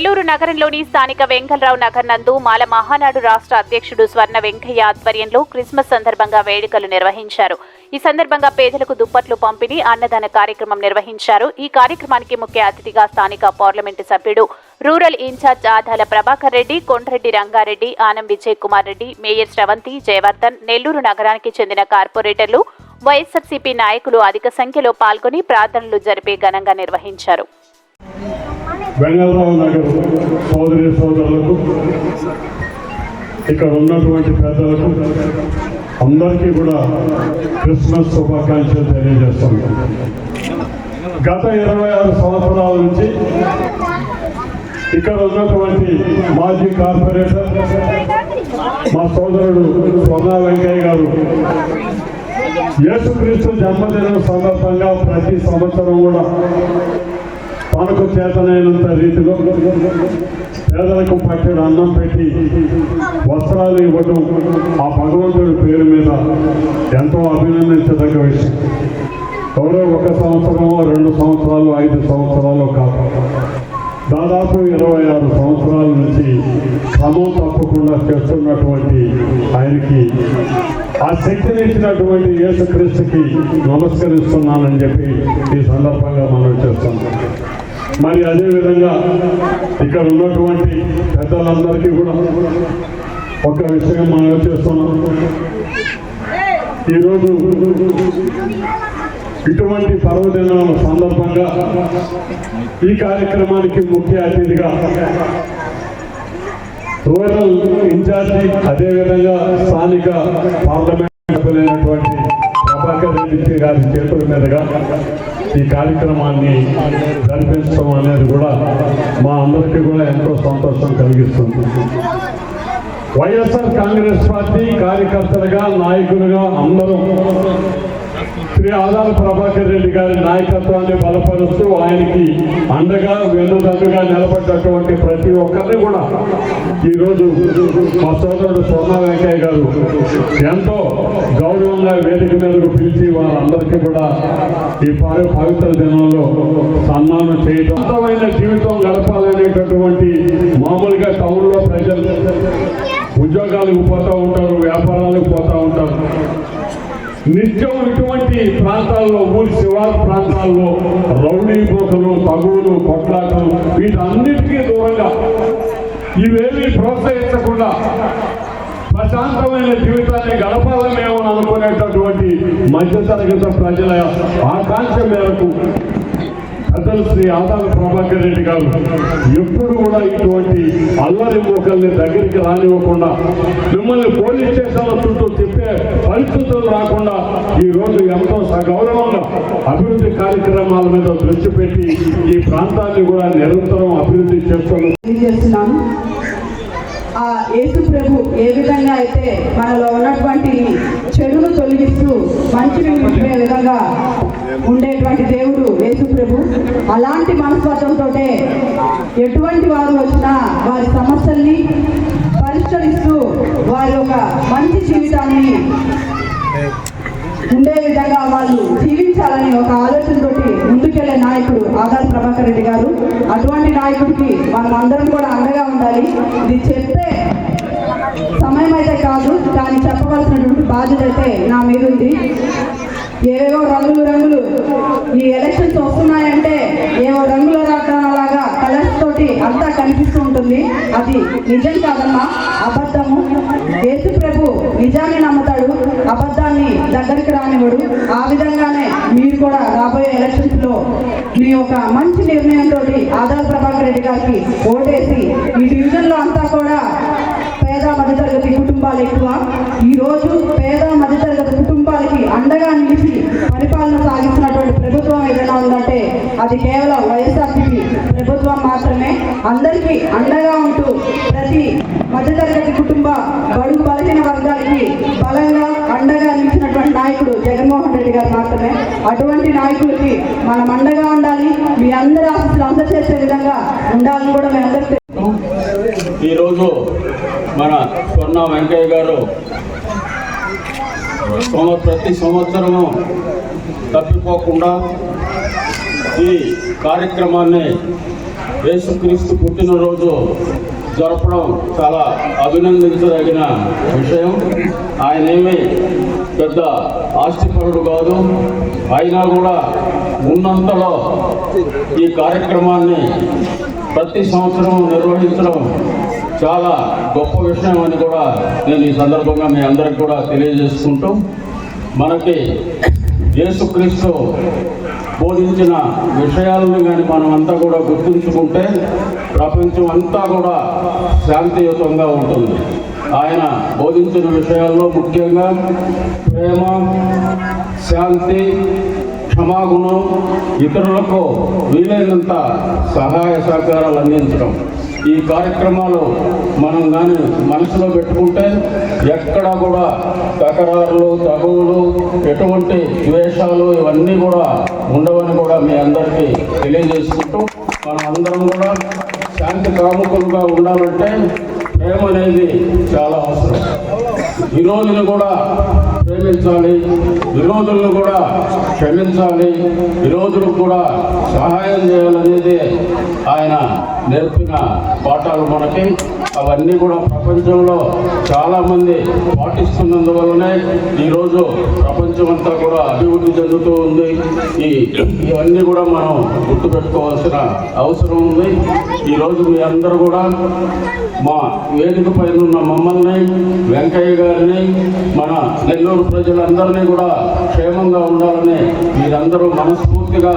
నెల్లూరు నగరంలోని స్థానిక వెంకలరావు నగర్ నందు మాల మహానాడు రాష్ట్ర అధ్యక్షుడు స్వర్ణ వెంకయ్య ఆధ్వర్యంలో క్రిస్మస్ సందర్భంగా వేడుకలు నిర్వహించారు. ఈ సందర్భంగా పేదలకు దుప్పట్లు పంపిణీ అన్నదాన కార్యక్రమం నిర్వహించారు. ఈ కార్యక్రమానికి ముఖ్య అతిథిగా స్థానిక పార్లమెంటు సభ్యుడు rural incharge Adala Prabhakar Reddy Kondreddy Rangareddy Anam Vijay Kumar Reddy mayor Sravanthi Jayavardhan Nellore నగరానికి చెందిన కార్పొరేటర్లు వైఎస్ఆర్సీపీ నాయకులు అధిక సంఖ్యలో పాల్గొని ప్రార్థనలు జరిపి ఘనంగా నిర్వహించారు. వెంగళరావు నగర్ సోదరి సోదరులకు ఇక్కడ ఉన్నటువంటి పెద్దలకు అందరికీ కూడా క్రిస్మస్ శుభాకాంక్షలు తెలియజేస్తుంది గత ఇరవై ఆరు సంవత్సరాల నుంచి ఇక్కడ ఉన్నటువంటి మాజీ కార్పొరేటర్ మా సోదరుడు స్వర్ణ వెంకయ్య గారు యేసుక్రీస్తు జన్మదినం సందర్భంగా ప్రతి సంవత్సరం కూడా మనకు చేతనైనంత రీతిలో పేదలకు పట్టెడు అన్నం పెట్టి వస్త్రాలు ఇవ్వడం ఆ భగవంతుడి పేరు మీద ఎంతో అభినందించదగ్గ విషయం. ఎవరో ఒక సంవత్సరమో రెండు సంవత్సరాలు ఐదు సంవత్సరాలు కాదు. దాదాపు ఇరవై ఆరు సంవత్సరాల నుంచి క్రమం తప్పకుండా చేస్తున్నటువంటి ఆయనకి ఆ శక్తిని ఇచ్చినటువంటి యేసుక్రీస్తుకి నమస్కరిస్తున్నానని చెప్పి ఈ సందర్భంగా మనం చేస్తున్నాం. మరి అదేవిధంగా ఇక్కడ ఉన్నటువంటి పెద్దలందరికీ కూడా ఒక విషయం మనం చేస్తున్నాం. ఈరోజు ఇటువంటి పర్వదినాల సందర్భంగా ఈ కార్యక్రమానికి ముఖ్య అతిథిగా రూరల్ ఇన్ఛార్జి అదేవిధంగా స్థానిక పార్లమెంట్ ప్రభాకర్ గారి చేతుల మీదుగా ఈ కార్యక్రమాన్ని జరిపించడం అనేది కూడా మా అందరికీ కూడా ఎంతో సంతోషం కలిగిస్తుంది. వైఎస్ఆర్ కాంగ్రెస్ పార్టీ కార్యకర్తలుగా నాయకులుగా అందరూ శ్రీ ఆదాల ప్రభాకర్ రెడ్డి గారి నాయకత్వాన్ని బలపరుస్తూ ఆయనకి అండగా వెన్నుదండుగా నిలబడ్డటువంటి ప్రతి ఒక్కరిని కూడా ఈరోజు మా సోదరుడు సోనా వెంకయ్య గారు ఎంతో గౌరవంగా వేదిక మీదకు పిలిచి వారందరికీ కూడా ఈ పవి పవిత్ర దినంలో సన్మానం చేయడం అర్థమైన జీవితం గడపాలనేటటువంటి మామూలుగా టౌన్లో ప్రజలు ఉద్యోగాలకు పోతూ ఉంటారు వ్యాపారం నిత్యం ఇటువంటి ప్రాంతాల్లో ఊరి శివారు ప్రాంతాల్లో రౌడీ పోకలు తగువులు కొట్లాటలు వీటన్నిటికీ దూరంగా ఇవేమీ ప్రోత్సహించకుండా ప్రశాంతమైన జీవితాన్ని గడపాలమేమో అనుకునేటటువంటి మధ్యతరగతి ప్రజల ఆకాంక్ష మేరకు పెద్దలు శ్రీ ఆదాల ప్రభాకర్ రెడ్డి గారు ఎప్పుడు కూడా ఇటువంటి అల్లరి మోకల్ని దగ్గరికి రానివ్వకుండా మిమ్మల్ని పోలీస్ స్టేషన్ల చుట్టూ తిప్పే పరిస్థితులు రాకుండా ఈ రోజు ఎంతో సగౌరవంగా అభివృద్ధి కార్యక్రమాల మీద దృష్టి పెట్టి ఈ ప్రాంతాన్ని కూడా నిరంతరం అభివృద్ధి చేస్తున్నాం తెలియజేస్తున్నాను. ఆ యేసు ప్రభు ఏ విధంగా అయితే మనలో ఉన్నటువంటి చెడును తొలగిస్తూ మంచిని నింపే విధంగా ఉండేటువంటి దేవుడు యేసు ప్రభు అలాంటి మనస్తత్వంతో ఎటువంటి వారు వచ్చినా వారి సమస్యల్ని వారి యొక్క మంచి జీవితాన్ని ఉండే విధంగా వాళ్ళు జీవించాలని ఒక ఆలోచనతోటి ముందుకెళ్ళే నాయకుడు ఆదార్ ప్రభాకర్ రెడ్డి గారు. అటువంటి నాయకుడికి మనం అందరం కూడా అండగా ఉండాలి. ఇది చెప్తే సమయం అయితే కాదు కానీ చెప్పవలసినటువంటి బాధ్యత అయితే నా మీద ఉంది. ఏవేవో రంగులు రంగులు ఈ ఎలక్షన్స్ వస్తున్నాయంటే ఏవో రంగుల రాక కలర్స్ అంతా కనిపిస్తూ ఉంటుంది. అది నిజం కాదమ్మా. అబద్ధము. యేసు ప్రభు నిజాన్ని నమ్ముతాడు. అబద్ధాన్ని దగ్గరికి రానివ్వడు. ఆ విధంగానే మీరు కూడా రాబోయే ఎలక్షన్స్లో మీ యొక్క మంచి నిర్ణయంతో ఆదాల ప్రభాకర్ రెడ్డి గారికి ఓటేసి ఈ డివిజన్లో అంతా కూడా పేద మధ్యతరగతి కుటుంబాలు ఎక్కువ. ఈ రోజు పేద మధ్యతరగతి కుటుంబాలకి అండగా నిలిచి పరిపాలన సాగిస్తున్నటువంటి ప్రభుత్వం ఏదైనా ఉందంటే అది కేవలం అందరికీ అండగా ఉంటూ ప్రతి మధ్యతరగతి కుటుంబ బడుగు బలహీన వర్గాలకి బలంగా అండగా నిలిచినటువంటి నాయకుడు జగన్మోహన్ రెడ్డి గారు మాత్రమే. అటువంటి నాయకులకి మనం అండగా ఉండాలి. మీ అందరి ఆశీస్సులు అందజేసే విధంగా ఉండాలని కూడా మేము అందరికీ ఈరోజు మన స్వర్ణ వెంకయ్య గారు ప్రతి సంవత్సరము తప్పిపోకుండా ఈ కార్యక్రమాన్ని యేసుక్రీస్తు పుట్టినరోజు జరపడం చాలా అభినందించదగిన విషయం. ఆయన ఏమి పెద్ద ఆస్తిపరుడు కాదు. అయినా కూడా ఉన్నంతలో ఈ కార్యక్రమాన్ని ప్రతి సంవత్సరం నిర్వహించడం చాలా గొప్ప విషయం అని కూడా నేను ఈ సందర్భంగా మీ అందరికి కూడా తెలియజేసుకుంటూ మనకి యేసుక్రీస్తు బోధించిన విషయాలను కానీ మనం అంతా కూడా గుర్తుంచుకుంటే ప్రపంచం అంతా కూడా శాంతియుతంగా ఉంటుంది. ఆయన బోధించిన విషయాల్లో ముఖ్యంగా ప్రేమ శాంతి క్షమాగుణం ఇతరులకు వీలైనంత సహాయ సహకారాలు అందించడం. ఈ కార్యక్రమాలు మనం కానీ మనసులో పెట్టుకుంటే ఎక్కడ కూడా తకరారులు తగువులు ఎటువంటి ద్వేషాలు ఇవన్నీ కూడా ఉండవని కూడా మీ అందరికీ తెలియజేసుకుంటూ మనం అందరం కూడా శాంతి కాముకులుగా ఉండాలంటే ప్రేమ అనేది చాలా అవసరం. విరోధులు కూడా క్షమించాలి. విరోధులను కూడా క్షమించాలి. విరోధులకు కూడా సహాయం చేయాలనేది ఆయన నేర్పిన పాఠాలు మనకి అవన్నీ కూడా ప్రపంచంలో చాలామంది పాటిస్తున్నందువల్లనే ఈరోజు ప్రపంచం అంతా కూడా అభివృద్ధి చెందుతూ ఉంది. ఈ ఇవన్నీ కూడా మనం గుర్తుపెట్టుకోవాల్సిన అవసరం ఉంది. ఈరోజు మీ అందరూ కూడా మా వేదిక పైన ఉన్న మమ్మల్ని వెంకయ్య గారిని మన నెల్లూరు ప్రజలందరినీ కూడా క్షేమంగా ఉండాలని మీరందరూ మనస్ఫూర్తిగా